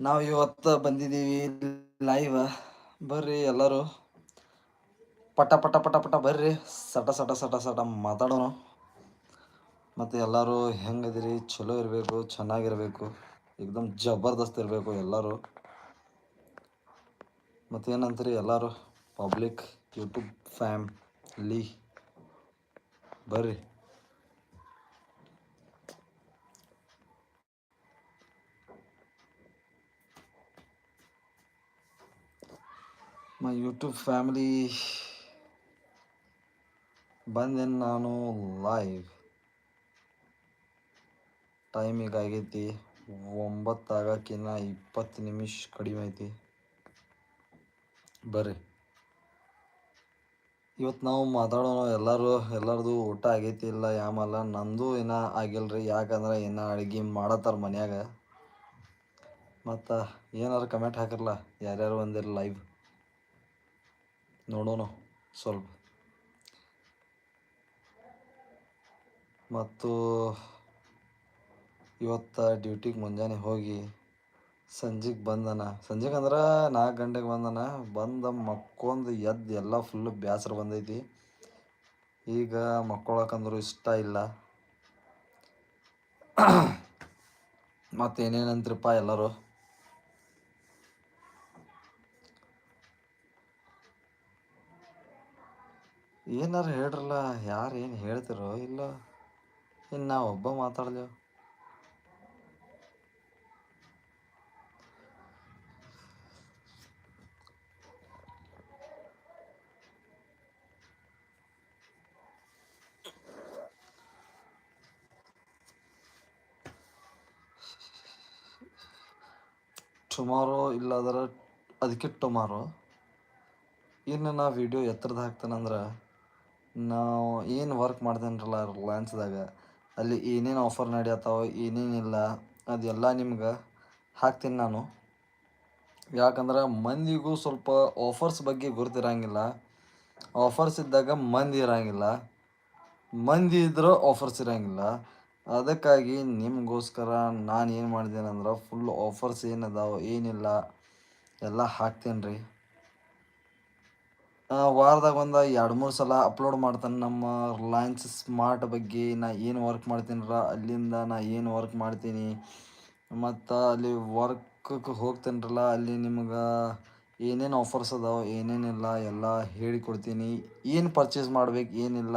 ನಾವು ಇವತ್ತು ಬಂದಿದ್ದೀವಿ ಲೈವ್ ಬರ್ರಿ ಎಲ್ಲರೂ. ಪಟ ಪಟ ಪಟ ಪಟ ಬರ್ರಿ. ಸಟ ಸಟ ಸಟ ಸಟ ಮಾತಾಡೋಣ. ಮತ್ತು ಎಲ್ಲರೂ ಹೆಂಗದಿರಿ ಚಲೋ ಇರಬೇಕು, ಚೆನ್ನಾಗಿರಬೇಕು. ಏಕ್ದಮ್ ಜಬರ್ದಸ್ತ್ ಇರಬೇಕು ಎಲ್ಲರೂ. ಮತ್ತೇನಂತೀರಿ ಎಲ್ಲರೂ? ಪಬ್ಲಿಕ್ ಯೂಟ್ಯೂಬ್ ಫ್ಯಾಮ್ ಲೀ ಬರ್ರಿ. ಮೈ ಯೂಟ್ಯೂಬ್ ಫ್ಯಾಮಿಲಿ ಬಂದೆ ನಾನು ಲೈವ್ ಟೈಮ್ ಈಗ ಆಗೈತಿ ಒಂಬತ್ತು ಆಗಕ್ಕಿನ್ನ ಇಪ್ಪತ್ತು ನಿಮಿಷ ಕಡಿಮೆ ಐತಿ. ಬರ್ರಿ. ಇವತ್ತು ನಾವು ಮಾತಾಡೋಣ, ಎಲ್ಲರೂ, ಎಲ್ಲರದು ಊಟ ಆಗೈತಿ ಇಲ್ಲ ಯಾಮಲ್ಲ ನಂದು ಏನೋ ಆಗಿಲ್ರಿ ಯಾಕಂದ್ರೆ ಏನೋ ಅಡುಗೆ ಮಾಡತ್ತಾರ ಮನ್ಯಾಗ. ಮತ್ತು ಏನಾರು ಕಮೆಂಟ್ ಹಾಕಿರಲ್ಲ ಯಾರ್ಯಾರು ಒಂದಿರ ಲೈವ್ ನೋಡೋಣ ಸ್ವಲ್ಪ. ಮತ್ತು ಇವತ್ತು ಡ್ಯೂಟಿಗೆ ಮುಂಜಾನೆ ಹೋಗಿ ಸಂಜೆಗೆ ಬಂದನ. ಸಂಜೆಗೆ ಅಂದ್ರೆ ನಾಲ್ಕು ಗಂಟೆಗೆ ಬಂದನ. ಬಂದ ಮಕ್ಕೊಂದು ಎದ್ದು ಎಲ್ಲ ಫುಲ್ಲು ಬೇಸರ ಬಂದೈತಿ. ಈಗ ಮಕ್ಕೊಳಕಂದ್ರೂ ಇಷ್ಟ ಇಲ್ಲ. ಮತ್ತೇನೇನಂತ್ರಿಪ್ಪ ಎಲ್ಲರೂ? ಏನಾರು ಹೇಳ್ರಲ್ಲ, ಯಾರು ಏನು ಹೇಳ್ತಿರೋ ಇಲ್ಲ. ಇನ್ನು ನಾವು ಒಬ್ಬ ಮಾತಾಡ್ದೇವು ಟುಮಾರೋ ಇಲ್ಲಾದ್ರೆ ಅದಕ್ಕೆ ಟುಮಾರೋ ಇನ್ನು ನಾ ವಿಡಿಯೋ ಎತ್ತರದ ಹಾಕ್ತೇನಂದ್ರೆ ನಾವು ಏನು ವರ್ಕ್ ಮಾಡ್ತೇನಲ್ಲ ರಿಲಯನ್ಸ್ದಾಗ ಅಲ್ಲಿ ಏನೇನು ಆಫರ್ ನಡೆಯತ್ತಾವ ಏನೇನಿಲ್ಲ ಅದೆಲ್ಲ ನಿಮ್ಗೆ ಹಾಕ್ತೀನಿ ನಾನು. ಯಾಕಂದ್ರೆ ಮಂದಿಗೂ ಸ್ವಲ್ಪ ಆಫರ್ಸ್ ಬಗ್ಗೆ ಗುರುತಿರಂಗಿಲ್ಲ. ಆಫರ್ಸ್ ಇದ್ದಾಗ ಮಂದಿ ಇರಂಗಿಲ್ಲ. ಮಂದಿ ಇದ್ರೆ ಆಫರ್ಸ್ ಇರಂಗಿಲ್ಲ. ಅದಕ್ಕಾಗಿ ನಿಮಗೋಸ್ಕರ ನಾನು ಏನು ಮಾಡಿದ್ದೇನೆ ಫುಲ್ ಆಫರ್ಸ್ ಏನದಾವ ಏನಿಲ್ಲ, ಎಲ್ಲ ಹಾಕ್ತೇನೆ ರೀ ವಾರದಾಗ ಒಂದು ಎರಡು ಮೂರು ಸಲ ಅಪ್ಲೋಡ್ ಮಾಡ್ತಾನೆ ನಮ್ಮ ರಿಲಯನ್ಸ್ ಸ್ಮಾರ್ಟ್ ಬಗ್ಗೆ. ನಾ ಏನು ವರ್ಕ್ ಮಾಡ್ತೀನಿರ ಅಲ್ಲಿಂದ ನಾ ಏನು ವರ್ಕ್ ಮಾಡ್ತೀನಿ? ಮತ್ತು ಅಲ್ಲಿ ವರ್ಕಕ್ಕೆ ಹೋಗ್ತೇನ್ರಲ್ಲ ಅಲ್ಲಿ ನಿಮ್ಗೆ ಏನೇನು ಆಫರ್ಸ್ ಅದಾವೆ ಏನೇನಿಲ್ಲ ಎಲ್ಲ ಹೇಳಿಕೊಡ್ತೀನಿ ಏನು ಪರ್ಚೇಸ್ ಮಾಡ್ಬೇಕು ಏನಿಲ್ಲ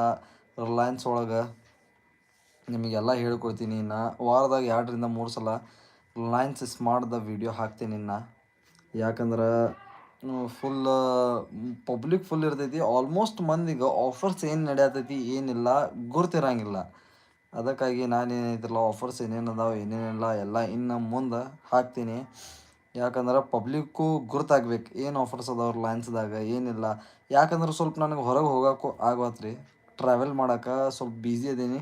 ರಿಲಯನ್ಸ್ ಒಳಗೆ ನಿಮಗೆಲ್ಲ ಹೇಳ್ಕೊಡ್ತೀನಿ ನಾ ವಾರದಾಗ ಎರಡರಿಂದ ಮೂರು ಸಲ ರಿಲಯನ್ಸ್ ಸ್ಮಾರ್ಟ್ದ ವಿಡಿಯೋ ಹಾಕ್ತೀನಿ ಇನ್ನು ಯಾಕಂದ್ರೆ ಫುಲ್ ಪಬ್ಲಿಕ್ ಫುಲ್ ಇರ್ತೈತಿ. ಆಲ್ಮೋಸ್ಟ್ ಮಂದಿಗೆ ಆಫರ್ಸ್ ಏನು ನಡೆಯತೈತಿ, ಏನಿಲ್ಲ, ಗುರ್ತಿರಂಗಿಲ್ಲ. ಅದಕ್ಕಾಗಿ ನಾನು ಏನೈತಿಲ್ಲ ಆಫರ್ಸ್ ಏನೇನು ಅದಾವೆ ಏನೇನಿಲ್ಲ ಎಲ್ಲ ಇನ್ನು ಮುಂದೆ ಹಾಕ್ತೀನಿ. ಯಾಕಂದ್ರೆ ಪಬ್ಲಿಕ್ಕು ಗುರ್ತಾಗ್ಬೇಕು. ಏನು ಆಫರ್ಸ್ ಅದಾವ್ರ ಲೈನ್ಸ್ದಾಗ ಏನಿಲ್ಲ. ಯಾಕಂದ್ರೆ ಸ್ವಲ್ಪ ನನಗೆ ಹೊರಗೆ ಹೋಗೋಕ್ಕೂ ಆಗೋತ್ರಿ. ಟ್ರಾವೆಲ್ ಮಾಡೋಕೆ ಸ್ವಲ್ಪ ಬ್ಯುಸಿ ಅದೀನಿ.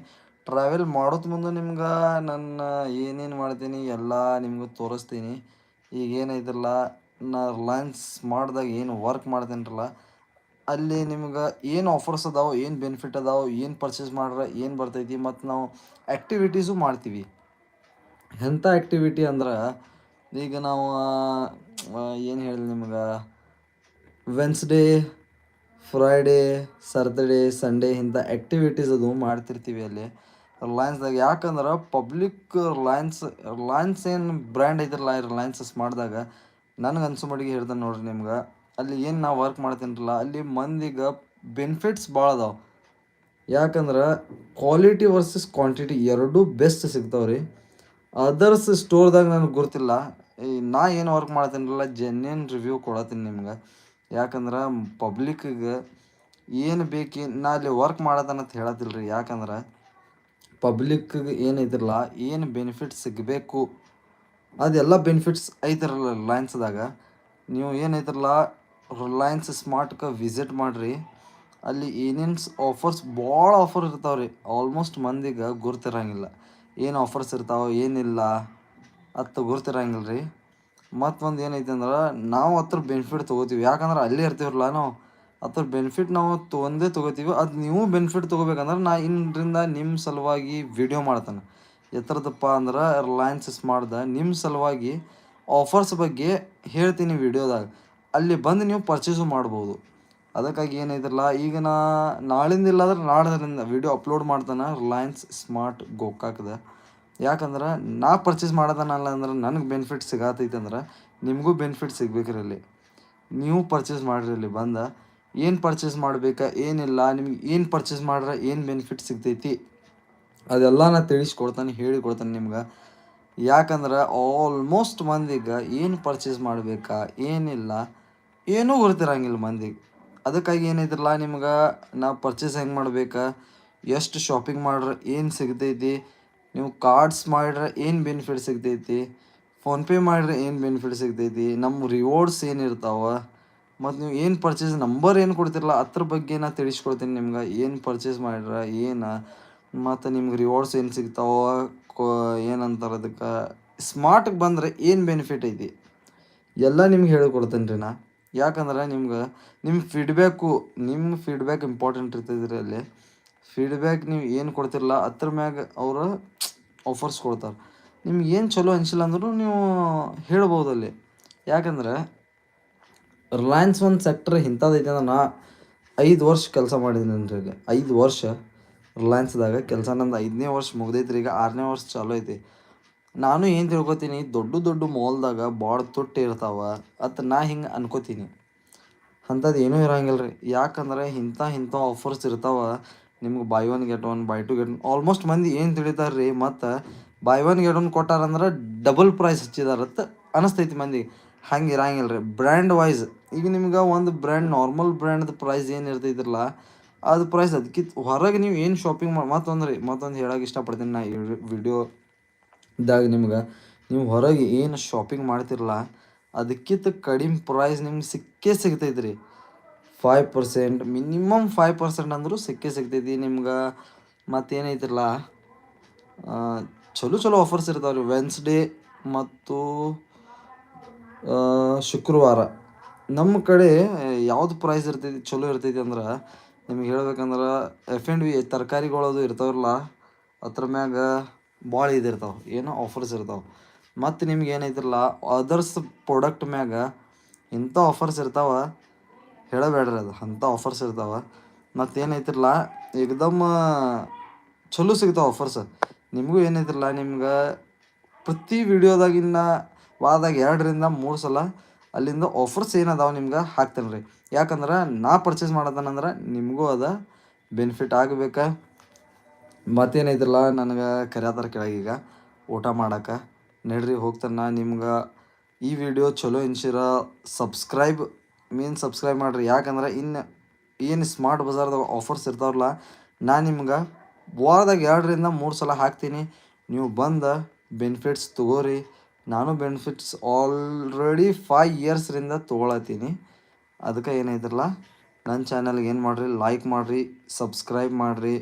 ಟ್ರಾವೆಲ್ ಮಾಡೋದು ಮುಂದೆ ನಿಮ್ಗೆ ನನ್ನ ಏನೇನು ಮಾಡ್ತೀನಿ, ಎಲ್ಲ ನಿಮ್ಗೆ ತೋರಿಸ್ತೀನಿ. ಈಗ ಏನೈತಿಲ್ಲ ನಾ ರಿಲಯನ್ಸ್ ಮಾಡಿದಾಗ ಏನು ವರ್ಕ್ ಮಾಡ್ತೇನಲ್ಲ ಅಲ್ಲಿ ನಿಮ್ಗೆ ಏನು ಆಫರ್ಸ್ ಅದಾವೆ, ಏನು ಬೆನಿಫಿಟ್ ಅದಾವೆ, ಏನು ಪರ್ಚೇಸ್ ಮಾಡ್ರೆ, ಏನು ಬರ್ತೈತಿ ಮತ್ತು ನಾವು ಆ್ಯಕ್ಟಿವಿಟೀಸು ಮಾಡ್ತೀವಿ. ಎಂಥ ಆ್ಯಕ್ಟಿವಿಟಿ ಅಂದ್ರೆ, ಈಗ ನಾವು ಏನು ಹೇಳಿ ನಿಮ್ಗೆ ವೆನ್ಸ್ಡೇ ಫ್ರೈಡೇ ಸರ್ದಡೇ ಸಂಡೇ ಇಂಥ ಆ್ಯಕ್ಟಿವಿಟೀಸ್ ಅದು ಮಾಡ್ತಿರ್ತೀವಿ ಅಲ್ಲಿ. ರಿಲಯನ್ಸ್ದಾಗ ಯಾಕಂದ್ರೆ ಪಬ್ಲಿಕ್ ರಿಲಯನ್ಸ್ ರಿಲಯನ್ಸ್ ಏನು ಬ್ರ್ಯಾಂಡ್ ಐತಿರಲ್ಲ ರಿಲಯನ್ಸಸ್ ಮಾಡಿದಾಗ ನನಗೆ ಅನ್ಸೋ ಮಟ್ಟಿಗೆ ಹೇಳ್ದೆ ನೋಡ್ರಿ ನಿಮ್ಗೆ. ಅಲ್ಲಿ ಏನು ನಾವು ವರ್ಕ್ ಮಾಡ್ತೀನಲ್ಲ ಅಲ್ಲಿ ಮಂದಿಗೆ ಬೆನಿಫಿಟ್ಸ್ ಭಾಳ ಅದಾವೆ. ಯಾಕಂದ್ರೆ ಕ್ವಾಲಿಟಿ ವರ್ಸಸ್ ಕ್ವಾಂಟಿಟಿ ಎರಡೂ ಬೆಸ್ಟ್ ಸಿಗ್ತಾವೆ ರೀ ಅದರ್ಸ್ ಸ್ಟೋರ್ದಾಗ ನನಗೆ ಗೊತ್ತಿಲ್ಲ. ಈ ನಾ ಏನು ವರ್ಕ್ ಮಾಡ್ತೀನಲ್ಲ ಜೆನ್ಯನ್ ರಿವ್ಯೂ ಕೊಡತ್ತೀನಿ ನಿಮ್ಗೆ. ಯಾಕಂದ್ರೆ ಪಬ್ಲಿಕ್ಕಿಗೆ ಏನು ಬೇಕು, ನಾ ಅಲ್ಲಿ ವರ್ಕ್ ಮಾಡತ್ತನಂತ ಹೇಳತ್ತಿಲ್ಲ ರೀ ಯಾಕಂದ್ರೆ ಪಬ್ಲಿಕ್ಕಿಗೆ ಏನೈತಿರಲ್ಲ ಏನು ಬೆನಿಫಿಟ್ ಸಿಗಬೇಕು. ಅದೆಲ್ಲ ಬೆನಿಫಿಟ್ಸ್ ಐತಿರಲ್ಲ ರಿಲಯನ್ಸ್ದಾಗ ನೀವು ಏನೈತಿರಲ್ಲ ರಿಲಯನ್ಸ್ ಸ್ಮಾರ್ಟ್ಗೆ ವಿಸಿಟ್ ಮಾಡಿರಿ. ಅಲ್ಲಿ ಏನೇನು ಆಫರ್ಸ್ ಭಾಳ ಆಫರ್ ಇರ್ತಾವೆ ರೀ ಆಲ್ಮೋಸ್ಟ್ ಮಂದಿಗೆ ಗುರ್ತಿರಂಗಿಲ್ಲ. ಏನು ಆಫರ್ಸ್ ಇರ್ತಾವೆ, ಏನಿಲ್ಲ ಅತ್ತು ಗುರ್ತಿರಂಗಿಲ್ಲ ರೀ ಮತ್ತು ಒಂದು ಏನೈತೆ ಅಂದ್ರೆ, ನಾವು ಹತ್ರ ಬೆನಿಫಿಟ್ ತೊಗೋತೀವಿ. ಯಾಕಂದ್ರೆ ಅಲ್ಲೇ ಇರ್ತೀವಲ್ಲ ನಾವು. ಅದ್ರ ಬೆನಿಫಿಟ್ ನಾವು ತೊಗೊಂಡೇ ತೊಗೋತೀವಿ. ಅದು ನೀವು ಬೆನಿಫಿಟ್ ತೊಗೋಬೇಕಂದ್ರೆ ನಾ ಇನ್ನರಿಂದ ನಿಮ್ಮ ಸಲುವಾಗಿ ವಿಡಿಯೋ ಮಾಡ್ತಾನೆ. ಎತ್ತರದಪ್ಪ ಅಂದ್ರೆ ರಿಲಯನ್ಸ್ ಸ್ಮಾರ್ಟ್ದ ನಿಮ್ಮ ಸಲುವಾಗಿ ಆಫರ್ಸ್ ಬಗ್ಗೆ ಹೇಳ್ತೀನಿ ವಿಡಿಯೋದಾಗ. ಅಲ್ಲಿ ಬಂದು ನೀವು ಪರ್ಚೇಸು ಮಾಡ್ಬೋದು. ಅದಕ್ಕಾಗಿ ಏನಿದ್ರಲ್ಲ, ಈಗ ನಾ ನಾಳಿಂದ ಇಲ್ಲಾದ್ರೆ ನಾಡ್ದರಿಂದ ವಿಡಿಯೋ ಅಪ್ಲೋಡ್ ಮಾಡ್ತಾನೆ ರಿಲಯನ್ಸ್ ಸ್ಮಾರ್ಟ್ ಗೋಕಾಕ್ದ ಯಾಕಂದ್ರೆ ನಾ ಪರ್ಚೇಸ್ ಮಾಡೋದನ್ನಲ್ಲ ಅಂದ್ರೆ ನನಗೆ ಬೆನಿಫಿಟ್ ಸಿಗತೈತೆ ಅಂದ್ರೆ ನಿಮಗೂ ಬೆನಿಫಿಟ್ ಸಿಗ್ಬೇಕ್ರಿ ನೀವು ಪರ್ಚೇಸ್ ಮಾಡಿರಿ ಅಲ್ಲಿ ಬಂದ. ಏನು ಪರ್ಚೇಸ್ ಮಾಡಬೇಕಾ, ಏನಿಲ್ಲ, ನಿಮ್ಗೆ ಏನು ಪರ್ಚೇಸ್ ಮಾಡ್ರೆ ಏನು ಬೆನಿಫಿಟ್ ಸಿಗ್ತೈತಿ? ಅದೆಲ್ಲ ನಾ ತಿಳಿಸ್ಕೊಡ್ತಾನೆ, ಹೇಳಿಕೊಡ್ತಾನೆ ನಿಮ್ಗೆ. ಯಾಕಂದ್ರೆ ಆಲ್ಮೋಸ್ಟ್ ಮಂದಿಗೆ ಏನು ಪರ್ಚೇಸ್ ಮಾಡಬೇಕಾ, ಏನಿಲ್ಲ, ಏನೂ ಗೊತ್ತಿರಂಗಿಲ್ಲ ಮಂದಿಗೆ. ಅದಕ್ಕಾಗಿ ಏನಿದ್ರಲ್ಲ ನಿಮ್ಗೆ ನಾ ಪರ್ಚೇಸ್ ಹೆಂಗೆ ಮಾಡ್ಬೇಕಾ, ಎಷ್ಟು ಶಾಪಿಂಗ್ ಮಾಡ್ರೆ ಏನು ಸಿಗ್ತೈತಿ, ನೀವು ಕಾರ್ಡ್ಸ್ ಮಾಡಿದ್ರೆ ಏನು ಬೆನಿಫಿಟ್ ಸಿಗ್ತೈತಿ ಫೋನ್ಪೇ ಮಾಡಿದ್ರೆ ಏನು ಬೆನಿಫಿಟ್ ಸಿಗ್ತೈತಿ ನಮ್ಮ ರಿವಾರ್ಡ್ಸ್ ಏನು ಇರ್ತಾವ, ಮತ್ತು ನೀವು ಏನು ಪರ್ಚೇಸ್ ನಂಬರ್ ಏನು ಕೊಡ್ತಿರಲ್ಲ, ಅದ್ರ ಬಗ್ಗೆ ನಾ ತಿಳಿಸ್ಕೊಡ್ತೀನಿ ನಿಮ್ಗೆ, ಏನು ಪರ್ಚೇಸ್ ಮಾಡ್ರೆ ಏನು ಮತ್ತು ನಿಮ್ಗೆ ರಿವಾರ್ಡ್ಸ್ ಏನು ಸಿಗ್ತಾವೋ, ಕೋ, ಏನಂತಾರೆ ಅದಕ್ಕೆ ಸ್ಮಾರ್ಟ್ಗೆ ಬಂದರೆ ಏನು ಬೆನಿಫಿಟ್ ಐತಿ? ಎಲ್ಲ ನಿಮ್ಗೆ ಹೇಳಿಕೊಡ್ತೇನೆ ರೀ ನಾ. ಯಾಕಂದ್ರೆ ನಿಮ್ಗೆ ನಿಮ್ಮ ಫೀಡ್ಬ್ಯಾಕು ನಿಮ್ಮ ಫೀಡ್ಬ್ಯಾಕ್ ಇಂಪಾರ್ಟೆಂಟ್ ಇರ್ತೈತೆ ಅಲ್ಲಿ. ಫೀಡ್ಬ್ಯಾಕ್ ನೀವು ಏನು ಕೊಡ್ತಿರಲ್ಲ ಅದ್ರ ಮ್ಯಾಗ ಅವರು ಆಫರ್ಸ್ ಕೊಡ್ತಾರೆ. ನಿಮ್ಗೆ ಏನು ಚಲೋ ಅನಿಸಿಲ್ಲ ಅಂದ್ರೂ ನೀವು ಹೇಳ್ಬೋದು ಅಲ್ಲಿ. ಯಾಕಂದ್ರೆ ರಿಲಯನ್ಸ್ ಒಂದು ಸೆಕ್ಟ್ರ್ ಇಂಥದ್ದೈತೆ ಅಂದ್ರೆ ನಾ ಐದು ವರ್ಷ ಕೆಲಸ ಮಾಡಿದ್ದೀನಿ ರೀ ಇಲ್ಲಿ ಐದು ವರ್ಷ. ರಿಲಯನ್ಸ್ದಾಗ ಕೆಲಸ ನಂದು ಐದನೇ ವರ್ಷ ಮುಗ್ದೈತ್ರಿ, ಈಗ ಆರನೇ ವರ್ಷ ಚಾಲೂ ಐತಿ. ನಾನು ಏನು ತಿಳ್ಕೊತೀನಿ, ದೊಡ್ಡ ದೊಡ್ಡ ಮಾಲ್ದಾಗ ಭಾಳ ತುಟ್ಟಿ ಇರ್ತಾವ, ಅತ್ ನಾ ಹಿಂಗೆ ಅನ್ಕೋತೀನಿ. ಅಂಥದ್ದು ಏನೂ ಇರಂಗಿಲ್ಲ ರೀ ಯಾಕಂದ್ರೆ ಇಂಥ ಇಂಥ ಆಫರ್ಸ್ ಇರ್ತಾವ, ನಿಮ್ಗೆ buy one get one buy two get one almost ಮಂದಿ ಏನು ತಿಳಿತಾರೆ ರೀ ಮತ್ತು ಬೈ ಒನ್ ಗೆಟ್ ಒನ್ ಕೊಟ್ಟಾರಂದ್ರೆ ಡಬಲ್ ಪ್ರೈಸ್ ಹಚ್ಚಿದಾರತ್ತ ಅನಿಸ್ತೈತಿ ಮಂದಿ. ಹಂಗೆ ಇರಂಗಿಲ್ಲ ರೀ ಬ್ರ್ಯಾಂಡ್ ವೈಸ್ ಈಗ ನಿಮ್ಗೆ ಒಂದು ಬ್ರ್ಯಾಂಡ್ ನಾರ್ಮಲ್ ಬ್ರ್ಯಾಂಡ್ದು ಪ್ರೈಸ್ ಏನು ಇರ್ತೈತಿರಲ್ಲ ಅದು ಪ್ರೈಸ್ ಅದಕ್ಕಿಂತ ಹೊರಗೆ ನೀವು ಏನು ಶಾಪಿಂಗ್ ಮಾಡಿ ಮತ್ತೊಂದು ರೀ ಮತ್ತೊಂದು ಹೇಳಕ್ಕೆ ಇಷ್ಟಪಡ್ತೀನಿ ನಾ ಈ ವಿಡಿಯೋದಾಗ ನಿಮ್ಗೆ. ನೀವು ಹೊರಗೆ ಏನು ಶಾಪಿಂಗ್ ಮಾಡ್ತಿರಲ್ಲ ಅದಕ್ಕಿಂತ ಕಡಿಮೆ ಪ್ರೈಸ್ ನಿಮ್ಗೆ ಸಿಕ್ಕೇ ಸಿಗ್ತೈತೆ ರೀ five percent minimum five percent ಅಂದರೂ ಸಿಕ್ಕೇ ಸಿಗ್ತೈತಿ ನಿಮ್ಗೆ. ಮತ್ತೇನೈತಿರಲ್ಲ ಚಲೋ ಚಲೋ ಆಫರ್ಸ್ ಇರ್ತಾವೆ ರೀ ವೆನ್ಸ್ಡೇ ಮತ್ತು ಶುಕ್ರವಾರ. ನಮ್ಮ ಕಡೆ ಯಾವುದು ಪ್ರೈಸ್ ಇರ್ತೈತಿ, ಚಲೋ ಇರ್ತೈತಿ ಅಂದ್ರೆ ನಿಮ್ಗೆ ಹೇಳ್ಬೇಕಂದ್ರೆ ಎಫ್ ಆ್ಯಂಡ್ ವಿ ತರಕಾರಿಗಳದು ಇರ್ತಾವಲ್ಲ, ಅದ್ರ ಮ್ಯಾಗ ಭಾಳ ಇದಿರ್ತಾವೆ ಏನೋ ಆಫರ್ಸ್ ಇರ್ತಾವೆ. ಮತ್ತು ನಿಮ್ಗೆ ಏನೈತಿರಲ್ಲ ಅದರ್ಸ್ ಪ್ರಾಡಕ್ಟ್ ಮ್ಯಾಗ ಇಂಥ ಆಫರ್ಸ್ ಇರ್ತಾವೆ, ಹೇಳಬೇಡ್ರಿ ಅದು, ಅಂಥ ಆಫರ್ಸ್ ಇರ್ತಾವೆ. ಮತ್ತು ಏನೈತಿರಲ್ಲ ಏಕ್ದಮ್ ಚಲೋ ಸಿಗ್ತಾವೆ ಆಫರ್ಸ್ ನಿಮಗೂ ಏನೈತಿರಲ್ಲ ನಿಮ್ಗೆ ಪ್ರತಿ ವಿಡಿಯೋದಾಗಿನ್ನ ವಾರದಾಗ ಎರಡರಿಂದ ಮೂರು ಸಲ ಅಲ್ಲಿಂದ ಆಫರ್ಸ್ ಏನದಾವೆ ನಿಮ್ಗೆ? ಹಾಕ್ತೇನೆ ರೀ. ಯಾಕಂದ್ರೆ ನಾ ಪರ್ಚೇಸ್ ಮಾಡೋದನಂದ್ರೆ ನಿಮಗೂ ಅದ ಬೆನಿಫಿಟ್ ಆಗಬೇಕಾ. ಮತ್ತೇನೈತಿಲ್ಲ ನನಗೆ ಕರ್ಯಾತಾರ ಕೆಳಗೀಗ ಊಟ ಮಾಡಕ್ಕೆ ನಡ್ರಿ, ಹೋಗ್ತಾನೆ ನಿಮ್ಗೆ. ಈ ವಿಡಿಯೋ ಚಲೋ ಎನ್ಸಿರ ಸಬ್ಸ್ಕ್ರೈಬ್ ಮೀನ್ ಸಬ್ಸ್ಕ್ರೈಬ್ ಮಾಡಿರಿ. ಯಾಕಂದ್ರೆ ಇನ್ನು ಏನು ಸ್ಮಾರ್ಟ್ ಬಜಾರ್ದಾಗ ಆಫರ್ಸ್ ಇರ್ತಾವಲ್ಲ ನಾ ನಿಮ್ಗೆ ವಾರದಾಗ ಎರಡರಿಂದ ಮೂರು ಸಲ ಹಾಕ್ತೀನಿ. ನೀವು ಬಂದು ಬೆನಿಫಿಟ್ಸ್ ತೊಗೋರಿ. ನಾನು ಬೆನಿಫಿಟ್ಸ್ ಆಲ್ರೆಡಿ ಫೈವ್ ಇಯರ್ಸ್ರಿಂದ ತೊಗೊಳತ್ತೀನಿ. ಅದಕ್ಕೆ ಏನಾಯ್ತಿರಲ್ಲ ನನ್ನ ಚಾನಲ್ಗೆ ಏನು ಮಾಡಿರಿ ಲೈಕ್ ಮಾಡಿರಿ ಸಬ್ಸ್ಕ್ರೈಬ್ ಮಾಡಿರಿ.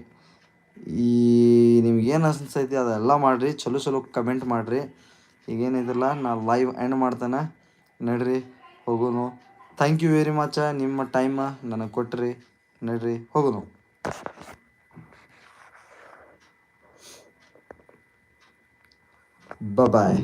ಈ ನಿಮ್ಗೇನು ಅನಿಸ್ತೈತಿ ಅದೆಲ್ಲ ಮಾಡಿರಿ, ಚಲೋ ಚಲೋ ಕಮೆಂಟ್ ಮಾಡಿರಿ. ಏನಿದ್ರಲ್ಲ ನಾನು ಲೈವ್ ಎಂಡ್ ಮಾಡ್ತಾನೆ. ನಡ್ರಿ, ಹೋಗೋನು. ಥ್ಯಾಂಕ್ ಯು ವೆರಿ ಮಚ್ ನಿಮ್ಮ ಟೈಮ ನನಗೆ ಕೊಟ್ರಿ. ನಡ್ರಿ, ಹೋಗೋನು. ಬಾಯ್